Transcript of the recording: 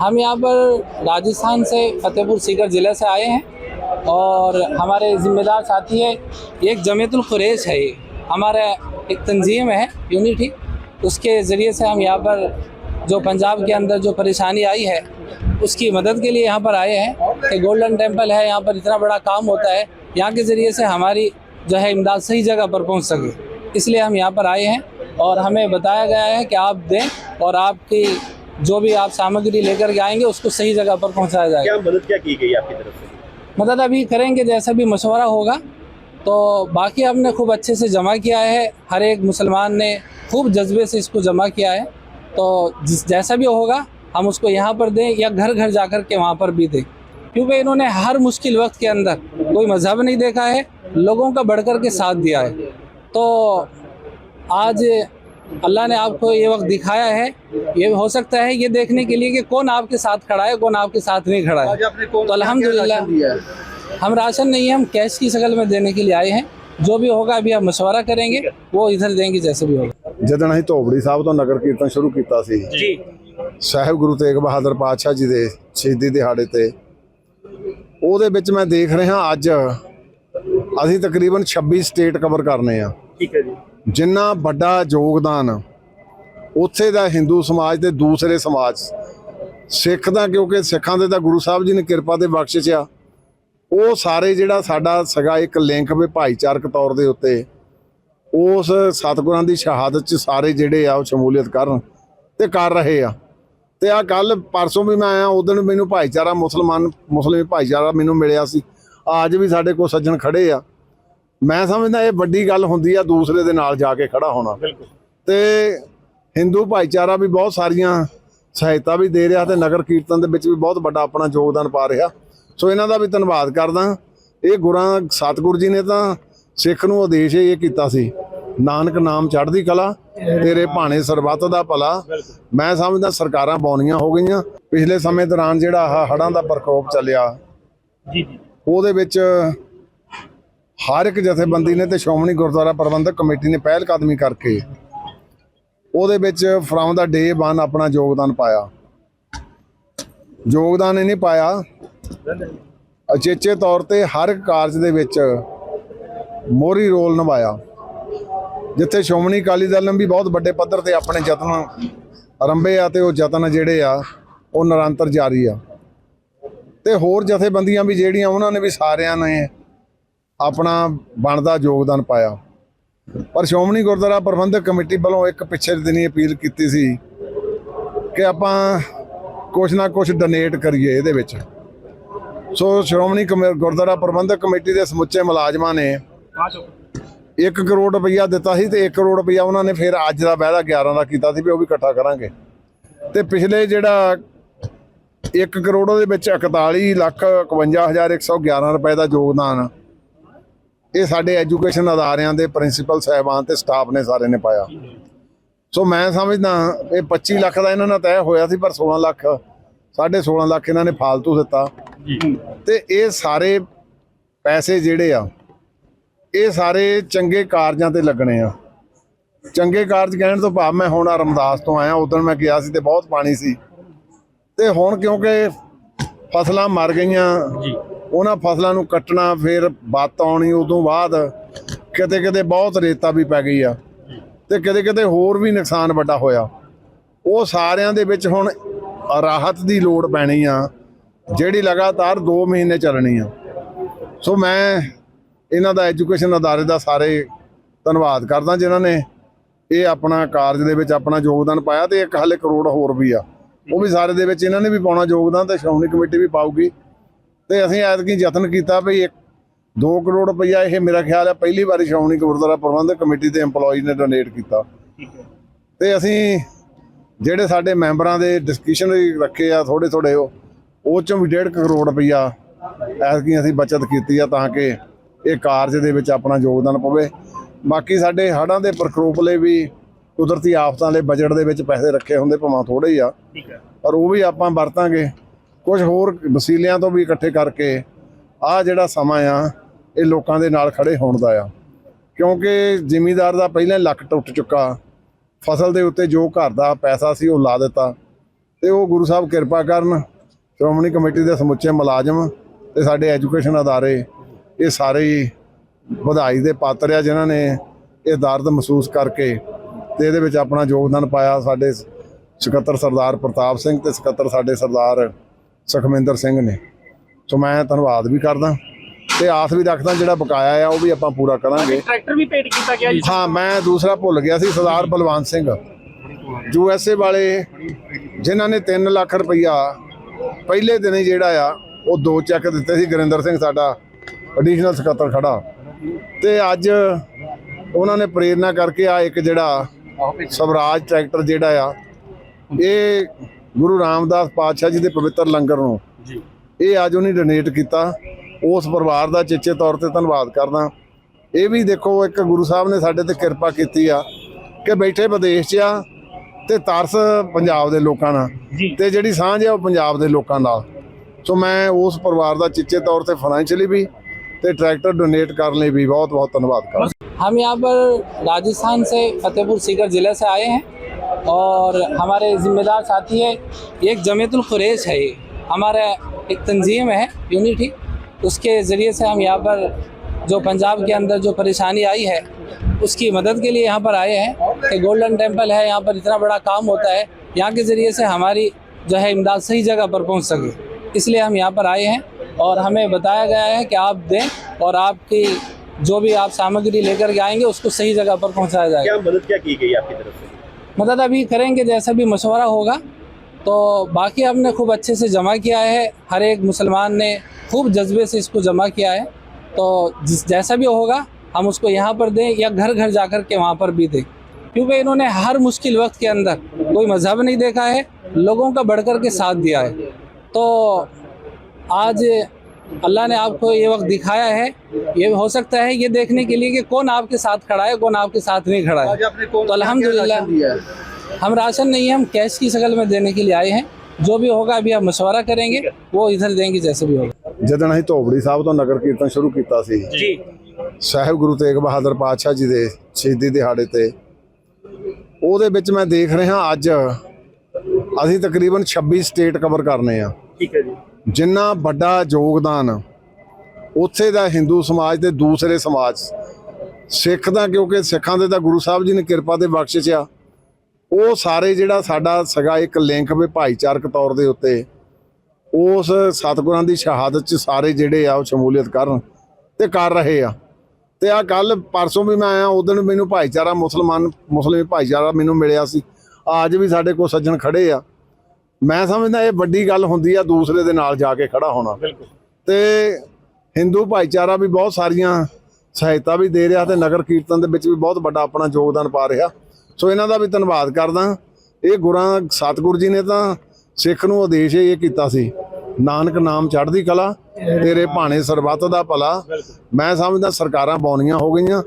ہم یہاں پر راجستھان سے فتح پور سیکر ضلع سے آئے ہیں اور ہمارے ذمہ دار ساتھی ہے ایک جمعیت القریش ہے یہ۔ ہمارا ایک تنظیم ہے، یونٹی۔ اس کے ذریعے سے ہم یہاں پر جو پنجاب کے اندر جو پریشانی آئی ہے، اس کی مدد کے لیے یہاں پر آئے ہیں کہ گولڈن ٹیمپل ہے، یہاں پر اتنا بڑا کام ہوتا ہے، یہاں کے ذریعے سے ہماری جو ہے امداد صحیح جگہ پر پہنچ سکے۔ اس لیے ہم یہاں پر آئے ہیں اور ہمیں بتایا گیا ہے کہ آپ دیں اور آپ کی جو بھی آپ سامگری لے کر کے آئیں گے اس کو صحیح جگہ پر پہنچایا جائے گا۔ مدد کیا کی گئی آپ کی طرف سے؟ مدد ابھی کریں گے جیسا بھی مشورہ ہوگا۔ تو باقی ہم نے خوب اچھے سے جمع کیا ہے۔ ہر ایک مسلمان نے خوب جذبے سے اس کو جمع کیا ہے۔ تو جس جیسا بھی ہوگا ہم اس کو یہاں پر دیں یا گھر گھر جا کر کے وہاں پر بھی دیں۔ کیونکہ انہوں نے ہر مشکل وقت کے اندر کوئی مذہب نہیں دیکھا ہے لوگوں کا بڑھ کر کے ساتھ دیا ہے۔ تو آج अल्लाह ने आपको ये वक्त दिखाया है ये हो सकता है ये देखने के लिए कि कौन आपके साथ खड़ा है कौन आपके साथ नहीं खड़ा है आपने कौन तो अल्हम्दुलिल्लाह हम राशन नहीं है हम कैश की शक्ल में देने के लिए आए हैं जो भी होगा अभी हम मशवरा करेंगे वो इधर देंगे जैसे भी होगा ਜਦੋਂ ਅਸੀਂ ਧੋਬੜੀ ਸਾਹਿਬ ਤੋਂ ਨਗਰ ਕੀਰਤਨ ਸ਼ੁਰੂ ਕੀਤਾ ਸੀ जी ਸਾਹਿਬ ਗੁਰੂ ਤੇਗ ਬਹਾਦਰ ਪਾਤਸ਼ਾਹ ਜੀ ਦੇ ਸ਼ਹੀਦੀ ਦਿਹਾੜੇ ਤੇ ਉਹਦੇ ਵਿੱਚ ਮੈਂ ਦੇਖ ਰਿਹਾ ਅੱਜ ਅਸੀਂ ਤਕਰੀਬਨ 26 ਸਟੇਟ ਕਵਰ ਕਰਨੇ ਆ ठीक है जी ਜਿੰਨਾ ਵੱਡਾ ਯੋਗਦਾਨ ਉੱਥੇ ਦਾ ਹਿੰਦੂ ਸਮਾਜ ਤੇ ਦੂਸਰੇ ਸਮਾਜ, ਸਿੱਖ ਦਾ ਕਿਉਂਕਿ ਸਿੱਖਾਂ ਦੇ ਤਾਂ ਗੁਰੂ ਸਾਹਿਬ ਜੀ ਨੇ ਕਿਰਪਾ ਤੇ ਬਖਸ਼ਿਸ਼ ਆ, ਉਹ ਸਾਰੇ ਜਿਹੜਾ ਸਾਡਾ ਸਗਾ ਇੱਕ ਲਿੰਕ ਵੀ ਭਾਈਚਾਰਕ ਤੌਰ ਦੇ ਉੱਤੇ, ਉਸ ਸਤਿਗੁਰਾਂ ਦੀ ਸ਼ਹਾਦਤ ਚ ਸਾਰੇ ਜਿਹੜੇ ਆ ਉਹ ਸ਼ਮੂਲੀਅਤ ਕਰਨ ਤੇ ਕਰ ਰਹੇ ਆ। ਤੇ ਆ ਕੱਲ ਪਰਸੋਂ ਵੀ ਮੈਂ ਆਇਆ ਉਦੋਂ ਮੈਨੂੰ ਭਾਈਚਾਰਾ ਮੁਸਲਮਾਨ, ਮੁਸਲਿਮ ਭਾਈਚਾਰਾ ਮੈਨੂੰ ਮਿਲਿਆ ਸੀ। ਅੱਜ ਵੀ ਸਾਡੇ ਕੋਲ ਸੱਜਣ ਖੜੇ ਆ। ਮੈਂ ਸਮਝਦਾ ਇਹ ਵੱਡੀ ਗੱਲ ਹੁੰਦੀ ਆ ਦੂਸਰੇ ਦੇ ਨਾਲ ਜਾ ਕੇ ਖੜਾ ਹੋਣਾ। ਤੇ ਹਿੰਦੂ ਭਾਈਚਾਰਾ ਵੀ ਬਹੁਤ ਸਾਰੀਆਂ ਸਹਾਇਤਾ ਵੀ ਦੇ ਰਿਹਾ ਤੇ ਨਗਰ ਕੀਰਤਨ ਦੇ ਵਿੱਚ ਵੀ ਬਹੁਤ ਵੱਡਾ ਆਪਣਾ ਯੋਗਦਾਨ ਪਾ ਰਿਹਾ। ਸੋ ਇਹਨਾਂ ਦਾ ਵੀ ਧੰਨਵਾਦ ਕਰਦਾ। ਇਹ ਗੁਰਾਂ ਸਤਿਗੁਰ ਜੀ ਨੇ ਤਾਂ ਸਿੱਖ ਨੂੰ ਆਦੇਸ਼ ਇਹ ਕੀਤਾ ਸੀ ਨਾਨਕ ਨਾਮ ਚੜ੍ਹਦੀ ਕਲਾ ਤੇਰੇ ਭਾਣੇ ਸਰਬੱਤ ਦਾ ਭਲਾ। ਮੈਂ ਸਮਝਦਾ ਸਰਕਾਰਾਂ ਬੌਨੀਆਂ ਹੋ ਗਈਆਂ। ਪਿਛਲੇ ਸਮੇਂ ਦੌਰਾਨ ਜਿਹੜਾ ਆਹ ਹੜਾਂ ਦਾ ਪ੍ਰਕੋਪ ਚੱਲਿਆ ਜੀ ਜੀ। ਉਹਦੇ ਵਿੱਚ ਹਰ ਇੱਕ ਜਥੇਬੰਦੀ ਨੇ ਤੇ ਸ਼੍ਰੋਮਣੀ ਗੁਰਦੁਆਰਾ ਪ੍ਰਬੰਧਕ ਕਮੇਟੀ ਨੇ ਪਹਿਲ ਕਦਮੀ ਕਰਕੇ ਉਹਦੇ ਵਿੱਚ ਫਰਮ ਦਾ ਡੇ 1 ਆਪਣਾ ਯੋਗਦਾਨ ਪਾਇਆ। ਯੋਗਦਾਨ ਇਹ ਨਹੀਂ ਪਾਇਆ। ਅਚੇਚੇ ਤੌਰ ਤੇ ਹਰ ਇੱਕ ਕਾਰਜ ਦੇ ਵਿੱਚ ਮੋਰੀ ਰੋਲ ਨਿਭਾਇਆ। ਜਿੱਥੇ ਸ਼੍ਰੋਮਣੀ ਅਕਾਲੀ ਦਲ ਨੇ ਵੀ ਬਹੁਤ ਵੱਡੇ ਪੱਧਰ ਤੇ ਆਪਣੇ ਯਤਨ ਆਰੰਭੇ ਆ ਤੇ ਉਹ ਯਤਨ ਜਿਹੜੇ ਆ, ਉਹ ਨਿਰੰਤਰ ਜਾਰੀ ਆ। ਤੇ ਹੋਰ ਜਥੇਬੰਦੀਆਂ ਵੀ ਜਿਹੜੀਆਂ, ਉਹਨਾਂ ਨੇ ਵੀ ਸਾਰਿਆਂ ਨੇ ਆਪਣਾ ਬਣਦਾ ਯੋਗਦਾਨ ਪਾਇਆ। ਪਰ ਸ਼੍ਰੋਮਣੀ ਗੁਰਦੁਆਰਾ ਪ੍ਰਬੰਧਕ ਕਮੇਟੀ ਵੱਲੋਂ ਇੱਕ ਪਿੱਛੇ ਦਿਨੀ ਅਪੀਲ ਕੀਤੀ ਸੀ ਕਿ ਆਪਾਂ ਕੁਛ ਨਾ ਕੁਛ ਡੋਨੇਟ ਕਰੀਏ ਇਹਦੇ ਵਿੱਚ। ਸੋ ਸ਼੍ਰੋਮਣੀ ਕਮੇ- ਗੁਰਦੁਆਰਾ ਪ੍ਰਬੰਧਕ ਕਮੇਟੀ ਦੇ ਸਮੁੱਚੇ ਮੁਲਾਜ਼ਮਾਂ ਨੇ 1 ਕਰੋੜ ਰੁਪਈਆ ਦਿੱਤਾ ਸੀ ਤੇ 1 ਕਰੋੜ ਰੁਪਈਆ ਉਹਨਾਂ ਨੇ ਫਿਰ ਅੱਜ ਦਾ ਵਾਅਦਾ 11 ਦਾ ਕੀਤਾ ਸੀ ਵੀ ਉਹ ਵੀ ਇਕੱਠਾ ਕਰਾਂਗੇ। ਤੇ ਪਿਛਲੇ ਜਿਹੜਾ 1 ਕਰੋੜ ਦੇ ਵਿੱਚ 41 ਲੱਖ 51111 ਰੁਪਏ ਦਾ ਯੋਗਦਾਨ ਇਹ ਸਾਡੇ ਐਜੂਕੇਸ਼ਨ ਅਦਾਰਿਆਂ ਦੇ ਪ੍ਰਿੰਸੀਪਲ ਸਾਹਿਬਾਨ ਤੇ ਸਟਾਫ ਨੇ ਸਾਰੇ ਨੇ ਪਾਇਆ। ਸੋ ਮੈਂ ਸਮਝਦਾ ਇਹ 25 ਲੱਖ ਦਾ ਇਹਨਾਂ ਨਾਲ ਤੈਅ ਹੋਇਆ ਸੀ ਪਰ 16 ਲੱਖ ਸਾਢੇ 16 ਲੱਖ ਇਹਨਾਂ ਨੇ ਫਾਲਤੂ ਦਿੱਤਾ। ਤੇ ਇਹ ਸਾਰੇ ਪੈਸੇ ਜਿਹੜੇ ਆ ਇਹ ਸਾਰੇ ਚੰਗੇ ਕਾਰਜਾਂ ਤੇ ਲੱਗਣੇ ਆ। ਚੰਗੇ ਕਾਰਜ ਕਹਿਣ ਤੋਂ ਭਾਵ ਮੈਂ ਹੁਣ ਰਮਦਾਸ ਤੋਂ ਆਇਆ ਉਦੋਂ ਮੈਂ ਗਿਆ ਸੀ ਤੇ ਬਹੁਤ ਪਾਣੀ ਸੀ। ਤੇ ਹੁਣ ਕਿਉਂਕਿ ਫਸਲਾਂ ਮਰ ਗਈਆਂ ਜੀ। ਉਹਨਾਂ ਫਸਲਾਂ ਨੂੰ ਕੱਟਣਾ, ਫਿਰ ਬਾਤ ਆਉਣੀ ਉਦੋਂ ਬਾਅਦ ਕਿਤੇ ਕਿਤੇ ਬਹੁਤ ਰੇਤਾ ਵੀ ਪੈ ਗਈ ਆ ਤੇ ਕਿਤੇ ਕਿਤੇ ਹੋਰ ਵੀ ਨੁਕਸਾਨ ਵੱਡਾ ਹੋਇਆ। ਉਹ ਸਾਰਿਆਂ ਦੇ ਵਿੱਚ ਹੁਣ ਰਾਹਤ ਦੀ ਲੋੜ ਪੈਣੀ ਆ, ਜਿਹੜੀ ਲਗਾਤਾਰ 2 ਮਹੀਨੇ ਚੱਲਣੀ ਆ। ਸੋ ਮੈਂ ਇਹਨਾਂ ਦਾ ਐਜੂਕੇਸ਼ਨ ਅਦਾਰੇ ਦਾ ਸਾਰੇ ਧੰਨਵਾਦ ਕਰਦਾ ਜਿਨ੍ਹਾਂ ਨੇ ਇਹ ਆਪਣਾ ਕਾਰਜ ਦੇ ਵਿੱਚ ਆਪਣਾ ਯੋਗਦਾਨ ਪਾਇਆ ਤੇ ਇੱਕ ਹਾਲੇ ਕਰੋੜ ਹੋਰ ਵੀ ਆ। ਉਹ ਵੀ ਸਾਰੇ ਦੇ ਵਿੱਚ ਇਹਨਾਂ ਨੇ ਵੀ ਪਾਉਣਾ ਯੋਗਦਾਨ ਤੇ ਸ਼੍ਰੋਮਣੀ ਕਮੇਟੀ ਵੀ ਪਾਊਗੀ। ਤੇ ਅਸੀਂ ਐਤਕੀ ਯਤਨ ਕੀਤਾ ਵੀ 2 ਕਰੋੜ ਰੁਪਈਆ ਇਹ ਮੇਰਾ ਖਿਆਲ ਹੈ ਪਹਿਲੀ ਵਾਰੀ ਸ਼੍ਰੋਮਣੀ ਗੁਰਦੁਆਰਾ ਪ੍ਰਬੰਧਕ ਕਮੇਟੀ ਦੇ EMPLOYEE ਨੇ ਡੋਨੇਟ ਕੀਤਾ। ਤੇ ਅਸੀਂ ਜਿਹੜੇ ਸਾਡੇ ਮੈਂਬਰਾਂ ਦੇ ਡਿਸਕਸ਼ਨ ਰੱਖੇ ਆ ਥੋੜੇ ਥੋੜੇ ਉਹ ਉਹ ਚੋਂ ਵੀ 1.5 ਕਰੋੜ ਰੁਪਈਆ ਐਸਕੀ ਅਸੀਂ ਬਚਤ ਕੀਤੀ ਆ ਤਾਂ ਕਿ ਇਹ ਕਾਰਜ ਦੇ ਵਿੱਚ ਆਪਣਾ ਯੋਗਦਾਨ ਪਵੇ। ਬਾਕੀ ਸਾਡੇ ਹੜਾਂ ਦੇ ਪ੍ਰਕੋਪ ਲਈ ਵੀ ਕੁਦਰਤੀ ਆਫਤਾਂ ਲਈ ਬਜਟ ਦੇ ਵਿੱਚ ਪੈਸੇ ਰੱਖੇ ਹੁੰਦੇ ਭਾਵੇਂ ਥੋੜੇ ਹੀ ਆ। ਪਰ ਉਹ ਵੀ ਆਪਾਂ ਵਰਤਾਂਗੇ। ਕੁਝ ਹੋਰ ਵਸੀਲਿਆਂ ਤੋਂ ਵੀ ਇਕੱਠੇ ਕਰਕੇ ਆ ਜਿਹੜਾ ਸਮਾਂ ਆ, ਇਹ ਲੋਕਾਂ ਦੇ ਨਾਲ ਖੜੇ ਹੋਣ ਦਾ ਆ। ਕਿਉਂਕਿ ਜ਼ਿਮੀਦਾਰ ਦਾ ਪਹਿਲਾਂ ਹੀ ਲੱਕ ਟੁੱਟ ਚੁੱਕਾ। ਫਸਲ ਦੇ ਉੱਤੇ ਜੋ ਘਰ ਦਾ ਪੈਸਾ ਸੀ ਉਹ ਲਾ ਦਿੱਤਾ। ਤੇ ਉਹ ਗੁਰੂ ਸਾਹਿਬ ਕਿਰਪਾ ਕਰਨ, ਸ਼੍ਰੋਮਣੀ ਕਮੇਟੀ ਦੇ ਸਮੁੱਚੇ ਮੁਲਾਜ਼ਮ ਤੇ ਸਾਡੇ ਐਜੂਕੇਸ਼ਨ ਅਦਾਰੇ, ਇਹ ਸਾਰੇ ਹੀ ਵਧਾਈ ਦੇ ਪਾਤਰ ਆ ਜਿਨ੍ਹਾਂ ਨੇ ਇਹ ਦਰਦ ਮਹਿਸੂਸ ਕਰਕੇ ਤੇ ਇਹਦੇ ਵਿੱਚ ਆਪਣਾ ਯੋਗਦਾਨ ਪਾਇਆ ਸਾਡੇ ਸਕੱਤਰ ਸਰਦਾਰ ਪ੍ਰਤਾਪ ਸਿੰਘ ਤੇ ਸਕੱਤਰ ਸਾਡੇ ਸਰਦਾਰ ਸੁਖਮਿੰਦਰ ਸਿੰਘ ਨੇ। ਸੋ ਮੈਂ ਧੰਨਵਾਦ ਵੀ ਕਰਦਾ ਤੇ ਆਸ ਵੀ ਰੱਖਦਾ ਜਿਹੜਾ ਬਕਾਇਆ ਆ ਉਹ ਵੀ ਆਪਾਂ ਪੂਰਾ ਕਰਾਂਗੇ। ਟਰੈਕਟਰ ਵੀ ਭੇਟ ਕੀਤਾ ਗਿਆ ਜੀ। ਹਾਂ ਮੈਂ ਦੂਸਰਾ ਭੁੱਲ ਗਿਆ ਸੀ Sardar Balwant Singh. U S A ਵਾਲੇ ਜਿਨ੍ਹਾਂ ਨੇ 3 ਲੱਖ ਰੁਪਈਆ ਪਹਿਲੇ ਦਿਨ ਹੀ ਜਿਹੜਾ ਆ ਉਹ ਦੋ ਚੈੱਕ ਦਿੱਤੇ ਸੀ। ਗੁਰਿੰਦਰ ਸਿੰਘ ਸਾਡਾ ਐਡੀਸ਼ਨਲ ਸਕੱਤਰ ਖੜਾ। ਤੇ ਅੱਜ ਉਹਨਾਂ ਨੇ ਪ੍ਰੇਰਣਾ ਕਰਕੇ ਆ ਇੱਕ ਜਿਹੜਾ ਸਵਰਾਜ ਟਰੈਕਟਰ ਜਿਹੜਾ ਆ ਇਹ ਗੁਰੂ ਰਾਮਦਾਸ ਪਾਤਸ਼ਾਹ ਜੀ ਦੇ ਪਵਿੱਤਰ ਲੰਗਰ ਨੂੰ ਜੀ ਇਹ ਅੱਜ ਉਹਨੇ ਡੋਨੇਟ ਕੀਤਾ ਉਸ ਪਰਿਵਾਰ ਦਾ ਚੇਚੇ ਤੌਰ ਤੇ ਧੰਨਵਾਦ ਕਰਦਾ ਇਹ ਵੀ ਦੇਖੋ ਇੱਕ ਗੁਰੂ ਸਾਹਿਬ ਨੇ ਸਾਡੇ ਤੇ ਕਿਰਪਾ ਕੀਤੀ ਆ ਕਿ ਬੈਠੇ ਵਿਦੇਸ਼ 'ਚ ਆ ਤੇ ਤਰਸ ਪੰਜਾਬ ਦੇ ਲੋਕਾਂ ਨਾਲ ਜੀ ਤੇ ਜਿਹੜੀ ਸਾਂਝ ਆ ਉਹ ਪੰਜਾਬ ਦੇ ਲੋਕਾਂ ਨਾਲ ਸੋ ਮੈਂ ਉਸ ਪਰਿਵਾਰ ਦਾ ਚੇਚੇ ਤੌਰ ਤੇ ਫਾਈਨੈਂਸ਼ੀਅਲੀ ਵੀ ਤੇ ਟਰੈਕਟਰ ਡੋਨੇਟ ਕਰਨ ਲਈ ਵੀ ਬਹੁਤ ਬਹੁਤ ਧੰਨਵਾਦ ਕਰਦਾ हम यहाँ पर राजस्थान से फतेहपुर सीकर ज़िले से आए हैं اور ہمارے ذمہ دار ساتھی ہے ایک جمیت القریش ہے یہ۔ ہمارا ایک تنظیم ہے، یونٹی۔ اس کے ذریعے سے ہم یہاں پر جو پنجاب کے اندر جو پریشانی آئی ہے، اس کی مدد کے لیے یہاں پر آئے ہیں کہ گولڈن ٹیمپل ہے، یہاں پر اتنا بڑا کام ہوتا ہے، یہاں کے ذریعے سے ہماری جو ہے امداد صحیح جگہ پر پہنچ سکے۔ اس لیے ہم یہاں پر آئے ہیں اور ہمیں بتایا گیا ہے کہ آپ دیں اور آپ کی جو بھی آپ سامگری لے کر کے آئیں گے، اس کو صحیح جگہ پر پہنچایا جائے۔ گا مدد کیا کی گئی آپ کی طرف سے؟ مدد ابھی کریں گے جیسا بھی مشورہ ہوگا۔ تو باقی ہم نے خوب اچھے سے جمع کیا ہے۔ ہر ایک مسلمان نے خوب جذبے سے اس کو جمع کیا ہے۔ تو جس جیسا بھی ہوگا، ہم اس کو یہاں پر دیں یا گھر گھر جا کر کے وہاں پر بھی دیں۔ کیونکہ انہوں نے ہر مشکل وقت کے اندر کوئی مذہب نہیں دیکھا ہے، لوگوں کا بڑھ کر کے ساتھ دیا ہے۔ تو آج अल्लाह ने आपको ये वक्त दिखाया है ये हो सकता है ये देखने के लिए कि कौन आपके साथ खड़ा है कौन आपके साथ नहीं खड़ा है तो अल्हम्दुलिल्लाह हम राशन नहीं है हम कैश की शक्ल में देने के लिए आए हैं जो भी होगा अभी हम मशवरा करेंगे वो इधर देंगे जैसे भी होगा ਜਦੋਂ ਅਸੀਂ ਧੋਬੜੀ ਸਾਹਿਬ ਤੋਂ ਨਗਰ ਕੀਰਤਨ ਸ਼ੁਰੂ ਕੀਤਾ ਸੀ जी ਸਾਹਿਬ ਗੁਰੂ ਤੇਗ ਬਹਾਦਰ ਪਾਤਸ਼ਾਹ ਜੀ ਦੇ ਸ਼ਹੀਦੀ ਦਿਹਾੜੇ ਤੇ ਉਹਦੇ ਵਿੱਚ ਮੈਂ ਦੇਖ ਰਿਹਾ ਅੱਜ ਅਸੀਂ ਤਕਰੀਬਨ 26 ਸਟੇਟ ਕਵਰ ਕਰਨੇ ਆ ठीक है जी ਜਿੰਨਾ ਵੱਡਾ ਯੋਗਦਾਨ ਉੱਥੇ ਦਾ ਹਿੰਦੂ ਸਮਾਜ ਤੇ ਦੂਸਰੇ ਸਮਾਜ, ਸਿੱਖ ਦਾ ਕਿਉਂਕਿ ਸਿੱਖਾਂ ਦੇ ਤਾਂ ਗੁਰੂ ਸਾਹਿਬ ਜੀ ਨੇ ਕਿਰਪਾ ਤੇ ਬਖਸ਼ਿਸ਼ ਆ, ਉਹ ਸਾਰੇ ਜਿਹੜਾ ਸਾਡਾ ਸਗਾ ਇੱਕ ਲਿੰਕ ਵੀ ਭਾਈਚਾਰਕ ਤੌਰ ਦੇ ਉੱਤੇ, ਉਸ ਸਤਿਗੁਰਾਂ ਦੀ ਸ਼ਹਾਦਤ ਚ ਸਾਰੇ ਜਿਹੜੇ ਆ ਉਹ ਸ਼ਮੂਲੀਅਤ ਕਰਨ ਤੇ ਕਰ ਰਹੇ ਆ। ਤੇ ਆ ਕੱਲ ਪਰਸੋਂ ਵੀ ਮੈਂ ਆਇਆ ਉਦੋਂ ਮੈਨੂੰ ਭਾਈਚਾਰਾ ਮੁਸਲਮਾਨ, ਮੁਸਲਿਮ ਭਾਈਚਾਰਾ ਮੈਨੂੰ ਮਿਲਿਆ ਸੀ। ਅੱਜ ਵੀ ਸਾਡੇ ਕੋਲ ਸੱਜਣ ਖੜੇ ਆ। ਮੈਂ ਸਮਝਦਾ ਇਹ ਵੱਡੀ ਗੱਲ ਹੁੰਦੀ ਆ ਦੂਸਰੇ ਦੇ ਨਾਲ ਜਾ ਕੇ ਖੜਾ ਹੋਣਾ। ਤੇ ਹਿੰਦੂ ਭਾਈਚਾਰਾ ਵੀ ਬਹੁਤ ਸਾਰੀਆਂ ਸਹਾਇਤਾ ਵੀ ਦੇ ਰਿਹਾ ਤੇ ਨਗਰ ਕੀਰਤਨ ਦੇ ਵਿੱਚ ਵੀ ਬਹੁਤ ਵੱਡਾ ਆਪਣਾ ਯੋਗਦਾਨ ਪਾ ਰਿਹਾ। ਸੋ ਇਹਨਾਂ ਦਾ ਵੀ ਧੰਨਵਾਦ ਕਰਦਾ। ਇਹ ਗੁਰਾਂ ਸਤਿਗੁਰ ਜੀ ਨੇ ਤਾਂ ਸਿੱਖ ਨੂੰ ਆਦੇਸ਼ ਇਹ ਕੀਤਾ ਸੀ ਨਾਨਕ ਨਾਮ ਚੜ੍ਹਦੀ ਕਲਾ ਤੇਰੇ ਭਾਣੇ ਸਰਬੱਤ ਦਾ ਭਲਾ। ਮੈਂ ਸਮਝਦਾ ਸਰਕਾਰਾਂ ਬੌਨੀਆਂ ਹੋ ਗਈਆਂ।